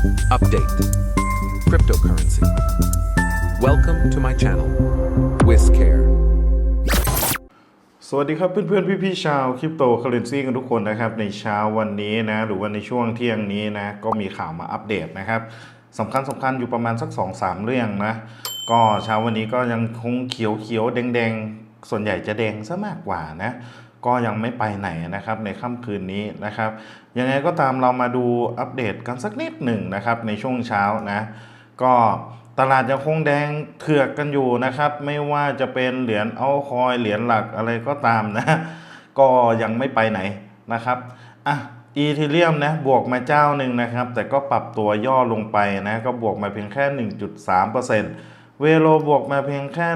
Update Cryptocurrency. Welcome to my channel, WizCare. สวัสดีครับเพื่อนๆ พี่ๆชาวคริปโตเคอเรนซีกันทุกคนนะครับ ในเช้าวันนี้นะ หรือว่าในช่วงเที่ยงนี้นะ ก็มีข่าวมาอัปเดตนะครับสำคัญสำคัญอยู่ประมาณสัก 2-3 เรื่องนะ ก็เช้าวันนี้ก็ยังคงเขียวเขียวๆแดงๆ ส่วนใหญ่จะแดงซะมากกว่านะ ก็ยังไม่ไปไหนนะครับในค่ำคืนนี้นะครับยังไงก็ตามเรามาดูอัปเดตกันสักนิดหนึ่งนะครับในช่วงเช้านะก็ตลาดยังคงแดงเถือกกันอยู่นะครับ ไม่ว่าจะเป็นเหรียญเอาคอยเหรียญหลักอะไรก็ตามนะก็ยังไม่ไปไหนนะครับอะอีทีเรียมนะบวกมาเจ้าหนึ่งนะครับ แต่ก็ปรับตัวย่อลงไปนะก็บวกมาเพียงแค่ 1.3%เเวโลบวกมาเพียงแค่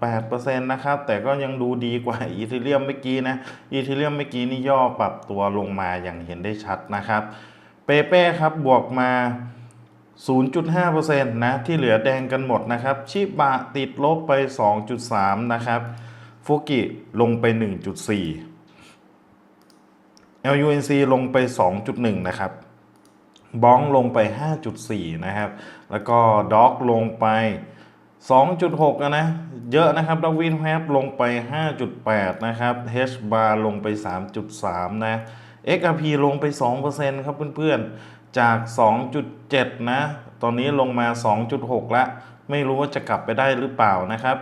1.8%นะครับ แต่ก็ยังดูดีกว่าอีทีเรียมเมื่อกี้นะ อีทีเรียมเมื่อกี้นี่ย่อปรับตัวลงมาอย่างเห็นได้ชัดนะครับ เปเป้ครับบวกมา 0.5%นะที่เหลือแดงกันหมดนะครับ ชิบะติดลบไป 2.3 นะครับฟุกิลงไป 1.4 LUNC ลงไป 2.1 นะครับบ้องลงไป 5.4 นะครับ แล้วก็ด็อกลงไป 2.6อะนะ เยอะนะครับดอกวินแฮปลงไป 5.8 นะครับ H bar ลงไป 3.3 นะ XRP ลงไป 2%ครับเพื่อนๆ จาก 2.7 นะ ตอนนี้ลงมา 2.6 และไม่รู้ว่าจะกลับไปได้หรือเปล่านะครับ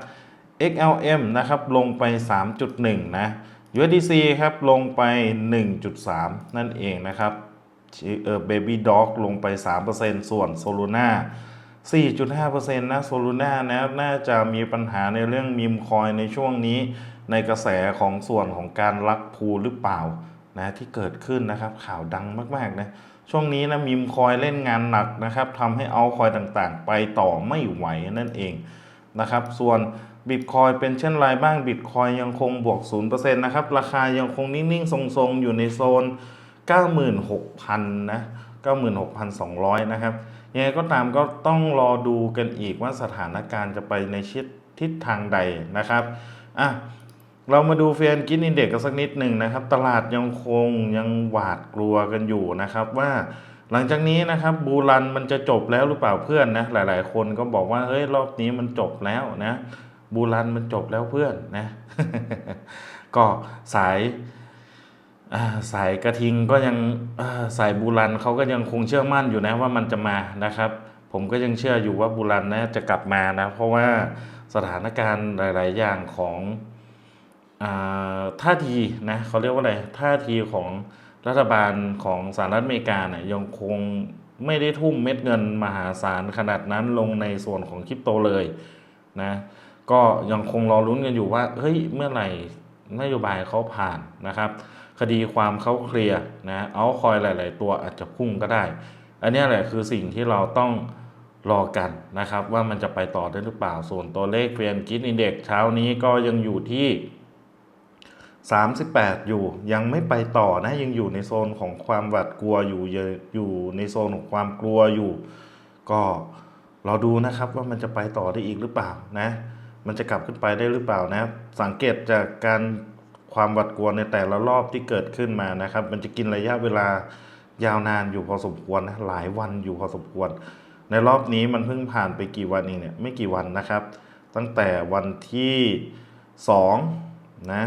XLM นะครับลงไป 3.1 นะ USDC ครับลงไป 1.3 นั่นเองนะครับเออ Baby Dog ลงไป 3%ส่วน Solana 4.5%นะโซลูน่านะน่าจะมีปัญหาในเรื่องมีมคอยในช่วงนี้ ในกระแสของส่วนของการลักพูหรือเปล่านะที่เกิดขึ้นนะครับข่าวดังมากๆนะช่วงนี้นะมีมคอยเล่นงานหนักนะครับทำให้เอาคอยต่างๆ ไปต่อไม่ไหวนั่นเองนะครับส่วนบิตคอยเป็นเช่นไรบ้างบิตคอยยังคงบวก 0%นะครับราคายังคงนิ่งๆ ทรงๆ อยู่ในโซน 96,000 นะ 96,200 นะครับ ยังไงก็ตามก็ต้องรอดูกันอีกว่าสถานการณ์จะไปในชิดทิศทางใดนะครับอะเรามาดูเฟียนกินอินเด็กกันสักนิดหนึ่งนะครับ ตลาดยังคงยังหวาดกลัวกันอยู่นะครับว่าหลังจากนี้นะครับบูรันมันจะจบแล้วหรือเปล่าเพื่อนนะหลาย ๆ คนก็บอกว่าเฮ้ยรอบนี้มันจบแล้วนะบูรันมันจบแล้วเพื่อนนะก็สาย สายกระทิงก็ยังสายบูรันเขาก็ยังคงเชื่อมั่นอยู่นะว่ามันจะมานะครับ ผมก็ยังเชื่ออยู่ว่าบูรันนะจะกลับมานะ เพราะว่าสถานการณ์หลาย ๆ อย่างของอท่าทีนะเขาเรียกว่าอะไรท่าทีของรัฐบาลของสหรัฐอเมริกาเนี่ยยังคงไม่ได้ทุ่มเม็ดเงินมหาศาลขนาดนั้นลงในส่วนของคริปโตเลยนะก็ยังคงรอลุ้นกันอยู่ว่าเฮ้ยเมื่อไหร่นโยบายเขาผ่านนะครับ คดีความเขาเคลียร์นะเอาคอยหลาย ๆ ตัวอาจจะพุ่งก็ได้ อันนี้แหละคือสิ่งที่เราต้องรอกันนะครับ ว่ามันจะไปต่อได้หรือเปล่า ส่วนตัวเลขเกรียนกินอินเด็กเช้านี้ก็ยังอยู่ที่ 38 อยู่ยังไม่ไปต่อนะยังอยู่ในโซนของความหวาดกลัวอยู่อยู่ในโซนของความกลัวอยู่ ก็เราดูนะครับว่ามันจะไปต่อได้อีกหรือเปล่านะ มันจะกลับขึ้นไปได้หรือเปล่านะ สังเกตจากการ ความหวาดกลัวในแต่ละรอบที่เกิดขึ้นมานะครับ มันจะกินระยะเวลายาวนานอยู่พอสมควรนะหลายวันอยู่พอสมควร ในรอบนี้มันเพิ่งผ่านไปกี่วันเองเนี่ยไม่กี่วันนะครับ ตั้งแต่วันที่2นะ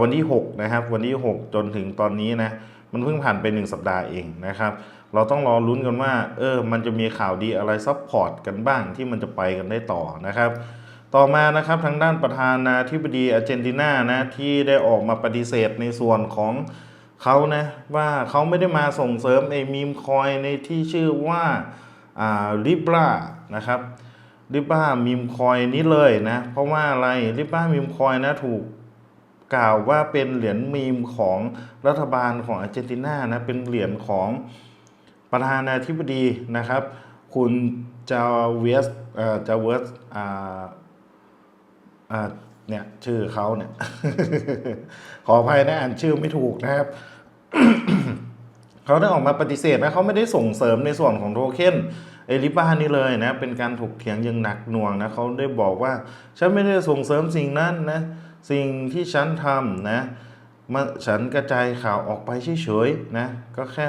วันที่6นะครับวันที่ 6 จนถึงตอนนี้นะมันเพิ่งผ่านไป 1 สัปดาห์เองนะครับ เราต้องรอลุ้นกันว่าเออมันจะมีข่าวดีอะไรซัพพอร์ตกันบ้างที่มันจะไปกันได้ต่อนะครับ ต่อมานะครับทางด้านประธานาธิบดีอาร์เจนตินานะที่ได้ออกมาปฏิเสธในส่วนของเขานะว่าเขาไม่ได้มาส่งเสริมไอ้มีมคอยในที่ชื่อว่าอ่าลิบรานะครับลิบรามีมคอยนี้เลยนะ เพราะว่าอะไรลิบรามีมคอยนะถูกกล่าวว่าเป็นเหรียญมีมของรัฐบาลของอาร์เจนตินานะเป็นเหรียญของประธานาธิบดีนะครับ คุณจาเวสเอ่อจาเวสอ่า อ่าเนี่ยชื่อเขาเนี่ย ขออภัยนะอ่านชื่อไม่ถูกนะครับเขาได้ออกมาปฏิเสธนะเขาไม่ได้ส่งเสริมในส่วนของโทเค็นเอลิบ้านี่เลยนะ เป็นการถกเถียงอยังหนักหน่วงนะเขาได้บอกว่า ฉันไม่ได้ส่งเสริมสิ่งนั้นนะ สิ่งที่ฉันทำนะมาฉันกระจายข่าวออกไปเฉยๆนะ ก็แค่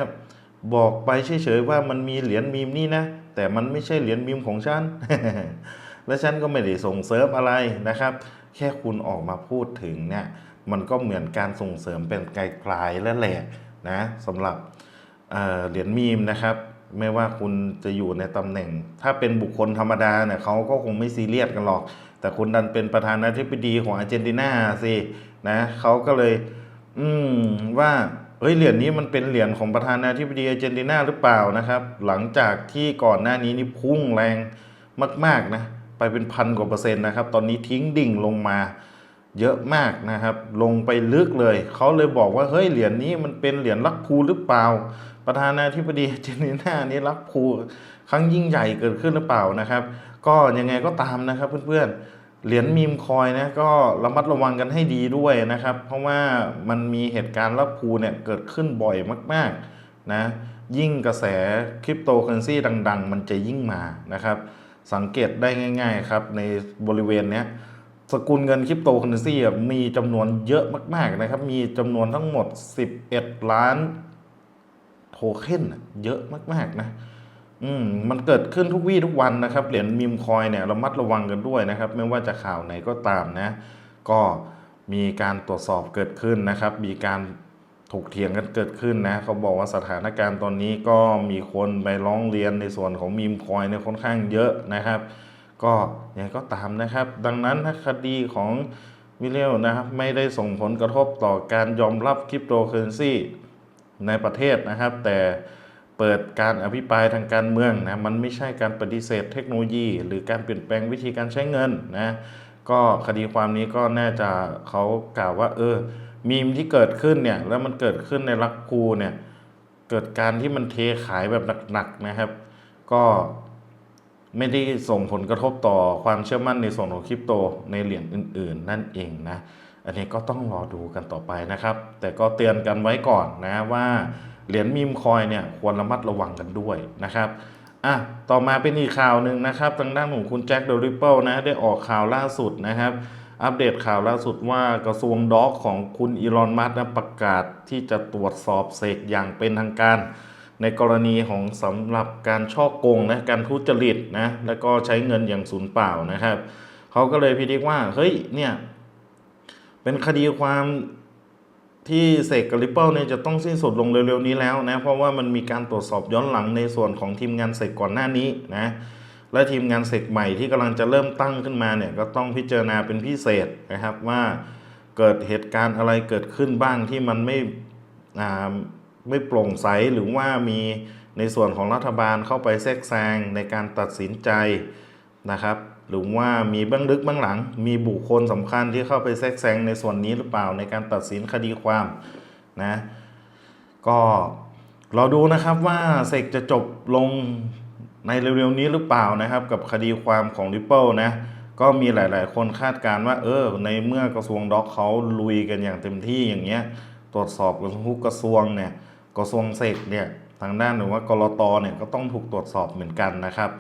บอกไปเฉยๆว่ามันมีเหรียญมีมนี่นะ แต่มันไม่ใช่เหรียญมีมของฉัน และฉันก็ไม่ได้ส่งเสริมอะไรนะครับ แค่คุณออกมาพูดถึงเนี่ยมันก็เหมือนการส่งเสริมเป็นไกลๆและแหละนะสำหรับเเหรียญมีมนะครับ ไม่ว่าคุณจะอยู่ในตำแหน่ง ถ้าเป็นบุคคลธรรมดาเนี่ยเขาก็คงไม่ซีเรียสกันหรอก แต่คุณดันเป็นประธานาธิบดีของอาร์เจนตินาสินะเขาก็เลย อืมว่าเอ้ยเหรียญนี้มันเป็นเหรียญของประธานาธิบดีอาร์เจนตินาหรือเปล่านะครับ หลังจากที่ก่อนหน้านี้นี่พุ่งแรงมาก ๆนะ ไปเป็นพันกว่าเปอร์เซ็นต์นะครับ ตอนนี้ทิ้งดิ่งลงมาเยอะมากนะครับ ลงไปลึกเลย เขาเลยบอกว่าเฮ้ยเหรียญนี้มันเป็นเหรียญลักภูหรือเปล่า ประธานาธิบดีเจนตินานี่ลักภูครั้งยิ่งใหญ่เกิดขึ้นหรือเปล่านะครับ ก็ยังไงก็ตามนะครับเพื่อนๆ เหรียญมีมคอยนะก็ระมัดระวังกันให้ดีด้วยนะครับ เพราะว่ามันมีเหตุการณ์ลักภูเนี่ยเกิดขึ้นบ่อยมากๆนะยิ่งกระแสคริปโตเคอเรนซีดัง ๆ มันจะยิ่งมานะครับ สังเกตได้ง่าย ๆ ครับ ในบริเวณนี้สกุลเงินคริปโตเคอเรนซีอะมีจำนวนเยอะมากๆนะครับ มีจำนวนทั้งหมด 11 ล้านโทเค็นเยอะมากๆนะอืมมันเกิดขึ้นทุกวี่ทุกวันนะครับ เหรียญมีมคอยเนี่ยระมัดระวังกันด้วยนะครับ ไม่ว่าจะข่าวไหนก็ตามนะ ก็มีการตรวจสอบเกิดขึ้นนะครับ มีการ ถกเถียงกันเกิดขึ้นนะเขาบอกว่าสถานการณ์ตอนนี้ก็มีคนไปร้องเรียนในส่วนของมีมคอยเนี่ยค่อนข้างเยอะนะครับ ก็ยังไงก็ตามนะครับ ดังนั้นถ้าคดีของวิลเลลนะครับไม่ได้ส่งผลกระทบต่อการยอมรับคริปโตเคอเรนซีในประเทศนะครับ แต่เปิดการอภิปรายทางการเมืองนะมันไม่ใช่การปฏิเสธเทคโนโลยี หรือการเปลี่ยนแปลงวิธีการใช้เงินนะก็คดีความนี้ก็น่าจะเขากล่าวว่าเออ มีมที่เกิดขึ้นเนี่ย แล้วมันเกิดขึ้นในรักคูเนี่ย เกิดการที่มันเทขายแบบหนักๆนะครับ ก็ไม่ได้ส่งผลกระทบต่อความเชื่อมั่นในส่วนของคริปโตในเหรียญอื่น ๆ นั่นเองนะ อันนี้ก็ต้องรอดูกันต่อไปนะครับ แต่ก็เตือนกันไว้ก่อนนะว่าเหรียญมีมคอยเนี่ยควรระมัดระวังกันด้วยนะครับอะต่อมาเป็นอีกข่าวหนึ่งนะครับ ทางด้านของคุณแจ็คเดลิเปิลนะได้ออกข่าวล่าสุดนะครับ อัปเดตข่าวล่าสุดว่ากระทรวงด็อกของคุณอีลอนมัสก์นะประกาศที่จะตรวจสอบเสกอย่างเป็นทางการ ในกรณีของสำหรับการช่อโกงนะการทุจริตนะแล้วก็ใช้เงินอย่างสูญเปล่านะครับเขาก็เลยพิจิกว่าเฮ้ยเนี่ยเป็นคดีความที่เสกกับริปเปิลเนี่ยจะต้องสิ้นสุดลงเร็วๆนี้แล้วนะเพราะว่ามันมีการตรวจสอบย้อนหลังในส่วนของทีมงานเสกก่อนหน้านี้นะ และทีมงานเสกใหม่ที่กำลังจะเริ่มตั้งขึ้นมาเนี่ยก็ต้องพิจารณาเป็นพิเศษนะครับว่าเกิดเหตุการณ์อะไรเกิดขึ้นบ้างที่มันไม่ไม่โปร่งใสหรือว่ามีในส่วนของรัฐบาลเข้าไปแทรกแซงในการตัดสินใจนะครับหรือว่ามีเบื้องลึกเบื้องหลัง มีบุคคลสำคัญที่เข้าไปแทรกแซงในส่วนนี้หรือเปล่าในการตัดสินคดีความนะก็เราดูนะครับว่าเสกจะจบลง ในเร็วๆนี้หรือเปล่านะครับ กับคดีความของ Ripple นะก็มีหลาย ๆ คนคาดการณ์ว่า เออ ในเมื่อกระทรวงด็อกเขาลุยกันอย่างเต็มที่อย่างเงี้ย ตรวจสอบกันทุกกระทรวงเนี่ยกระทรวงเสกเนี่ยทางด้านหรือว่ากรตเนี่ยก็ต้องถูกตรวจสอบเหมือนกันนะครับ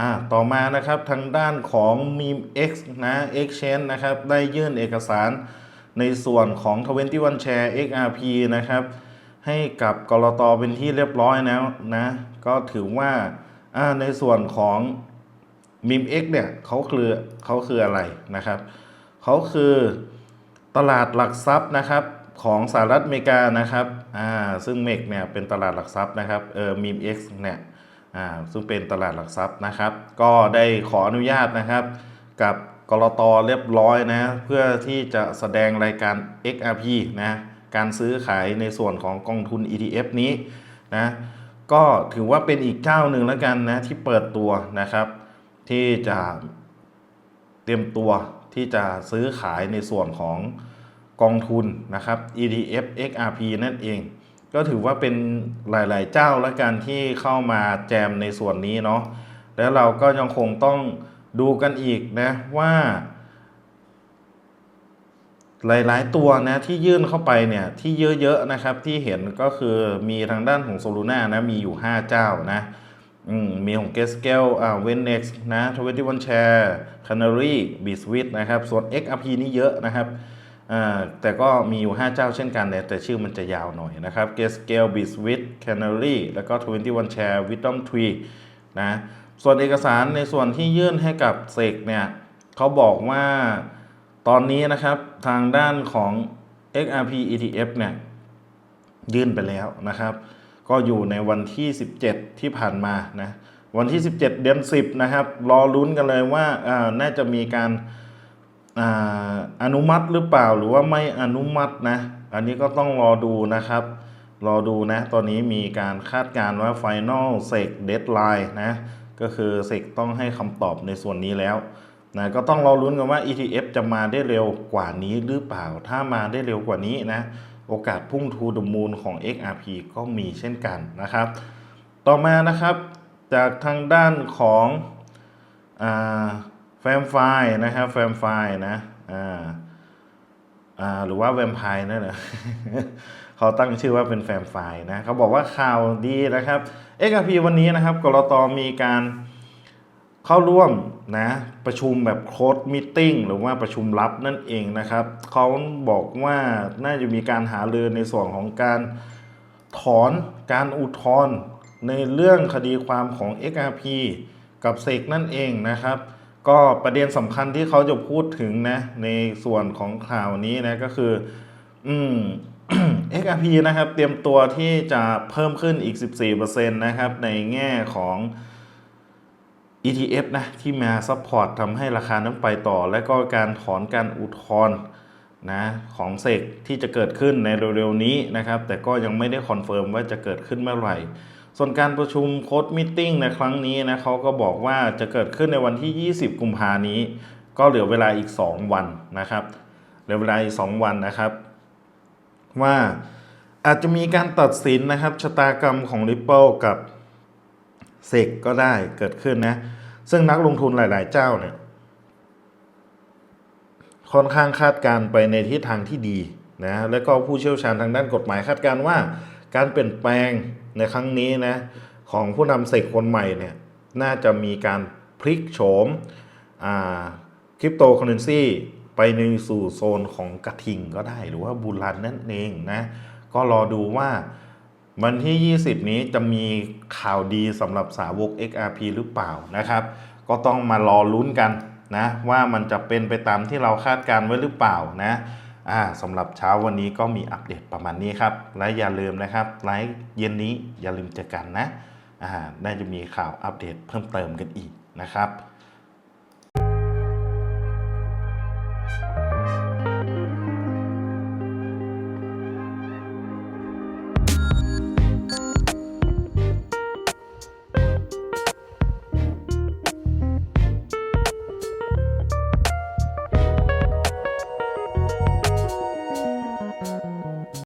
อ่าต่อมานะครับทางด้านของ Meme X นะ Exchange นะครับ ได้ยื่นเอกสารในส่วนของ 21 Share XRP นะครับ ให้กับกรตเป็นที่เรียบร้อยแล้วนะ ก็ถือว่า ในส่วนของมิม X เนี่ยเขาคือเขาคืออะไรนะครับเขาคือตลาดหลักทรัพย์นะครับของสหรัฐอเมริกานะครับอ่าซึ่งเมกเนี่ยเป็นตลาดหลักทรัพย์นะครับเออมิม X เนี่ยอ่าซึ่งเป็นตลาดหลักทรัพย์นะครับ ก็ได้ขออนุญาตนะครับ กับกรตเรียบร้อยนะเพื่อที่จะแสดงรายการ XRP นะการซื้อขายในส่วนของกองทุน ETF นี้นะ ก็ถือว่าเป็นอีกเจ้าหนึ่งแล้วกันนะที่เปิดตัวนะครับ ที่จะเตรียมตัวที่จะซื้อขายในส่วนของกองทุนนะครับ ETF XRP นั่นเอง ก็ถือว่าเป็นหลาย ๆ เจ้าแล้วกันที่เข้ามาแจมในส่วนนี้เนาะแล้วเราก็ยังคงต้องดูกันอีกนะว่า หลาย ๆ ตัวนะที่ยื่นเข้าไปเนี่ยที่เยอะ ๆ นะครับ ที่เห็นก็คือมีทางด้านของโซลูน่านะมีอยู่ 5 เจ้านะมมีของ g e s c a l อ่า Venex นะ21 Share Canary b i s w i t นะครับ ส่วน XRP นี่เยอะนะครับอ่าแต่ก็มีอยู่ 5 เจ้าเช่นกันแต่ชื่อมันจะยาวหน่อยนะครับ g a s c a l e b i s w i t Canary แล้วก็21 Share Wisdom Tree นะส่วนเอกสารในส่วนที่ยื่นให้กับเซกเนี่ยเขาบอกว่า ตอนนี้นะครับทางด้านของ XRP ETF เนี่ยยื่นไปแล้วนะครับ ก็อยู่ในวันที่ 17 ที่ผ่านมานะวันที่ 17 เดือน 10 นะครับ รอลุ้นกันเลยว่าาน่าจะมีการอาอนุมัติหรือเปล่าหรือว่าไม่อนุมัตินะ อันนี้ก็ต้องรอดูนะครับ รอดูนะ ตอนนี้มีการคาดการณ์ว่า Final s e c Deadline นะ ก็คือ s e c ต้องให้คำตอบในส่วนนี้แล้ว นะก็ต้องรอลุ้นกันว่า ETF จะมาได้เร็วกว่านี้หรือเปล่า ถ้ามาได้เร็วกว่านี้นะ โอกาสพุ่งทูดมูลของ XRP ก็มีเช่นกันนะครับ ต่อมานะครับ จากทางด้านของแฟมไฟนะครับแฟมไฟนะอ่าอ่าหรือว่าแวมไพร์นั่นแหละเขาตั้งชื่อว่าเป็นแฟมไฟนะเขาบอกว่าข่าวดีนะครับ XRP วันนี้นะครับกรตมีการ เข้าร่วมนะประชุมแบบโค้ดมิทติ้งหรือว่าประชุมลับนั่นเองนะครับเขาบอกว่าน่าจะมีการหารือในส่วนของการถอนการอุทธรณ์ในเรื่องคดีความของ XRP กับเซกนั่นเองนะครับ ก็ประเด็นสำคัญที่เขาจะพูดถึงนะในส่วนของข่าวนี้นะก็คืออืม XRP นะครับ เตรียมตัวที่จะเพิ่มขึ้นอีก 14%นะครับในแง่ของ ETF นะที่มาซัพพอร์ตทำให้ราคานั้นไปต่อ และก็การถอนการอุทธรณ์นะของเซกที่จะเกิดขึ้นในเร็วๆนี้นะครับ แต่ก็ยังไม่ได้คอนเฟิร์มว่าจะเกิดขึ้นเมื่อไหร่ ส่วนการประชุมโค้ดมิทติ้งในครั้งนี้นะเขาก็บอกว่าจะเกิดขึ้นในวันที่ 20 กุมภานี้ ก็เหลือเวลาอีก 2 วันนะครับเหลือเวลาอีก 2 วันนะครับ ว่าอาจจะมีการตัดสินนะครับชะตากรรมของ Ripple กับ เซกก็ได้เกิดขึ้นนะ ซึ่งนักลงทุนหลาย ๆ เจ้าเนี่ยค่อนข้างคาดการ์ไปในทิศทางที่ดีนะแล้วก็ผู้เชี่ยวชาญทางด้านกฎหมายคาดการ์ว่า การเปลี่ยนแปลงในครั้งนี้นะของผู้นำเสกคนใหม่เนี่ยน่าจะมีการพลิกโฉมคริปโตเคอเรนซีไปในสู่โซนของกระทิงก็ได้หรือว่าบูรันนั่นเองนะก็รอดูว่า วันที่ 20 นี้จะมีข่าวดีสำหรับสาวก XRP หรือเปล่านะครับ ก็ต้องมารอลุ้นกันนะว่ามันจะเป็นไปตามที่เราคาดการไว้หรือเปล่านะอ่าสำหรับเช้าวันนี้ก็มีอัปเดตประมาณนี้ครับ และอย่าลืมนะครับไลฟ์เย็นนี้อย่าลืมเจอกันนะอ่าน่าจะมีข่าวอัปเดตเพิ่มเติมกันอีกนะครับ